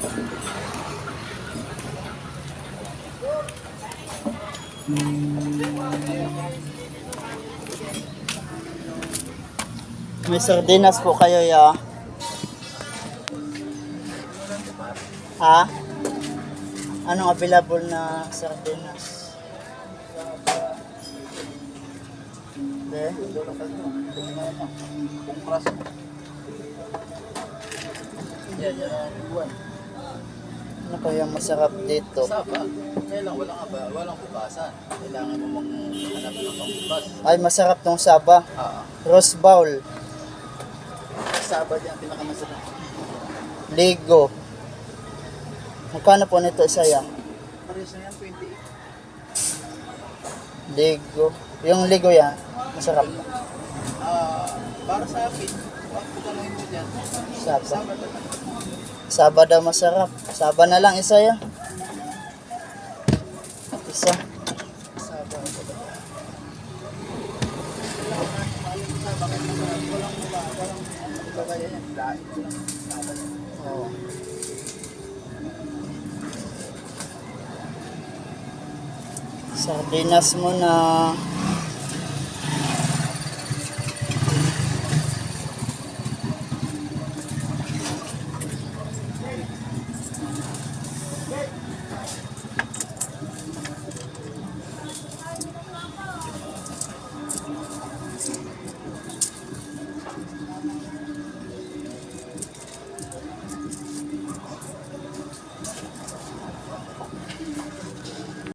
May sardinas po kayo, ya. Ha? Anong available na sardinas? Hindi. Yan, yan ang buwan. Ano kaya masarap dito? Saba. Kaya lang, walang, aba, walang bukasan. Kailangan mo maghanap ng pangbukas. Ay, masarap tong saba. Ah, Rose bowl. saba dyan, pinakamasarap. Ligo. Magkano po nito isa yan? Pares na yan, 28. Ligo. Yung ligo yan, masarap. Ah, para sa akin, wag ko tanongin mo dyan. Saba. Saba talaga. Saba daw masarap. Saba na lang isa yan. Isa. Saba. Oo. Sardinas mo na.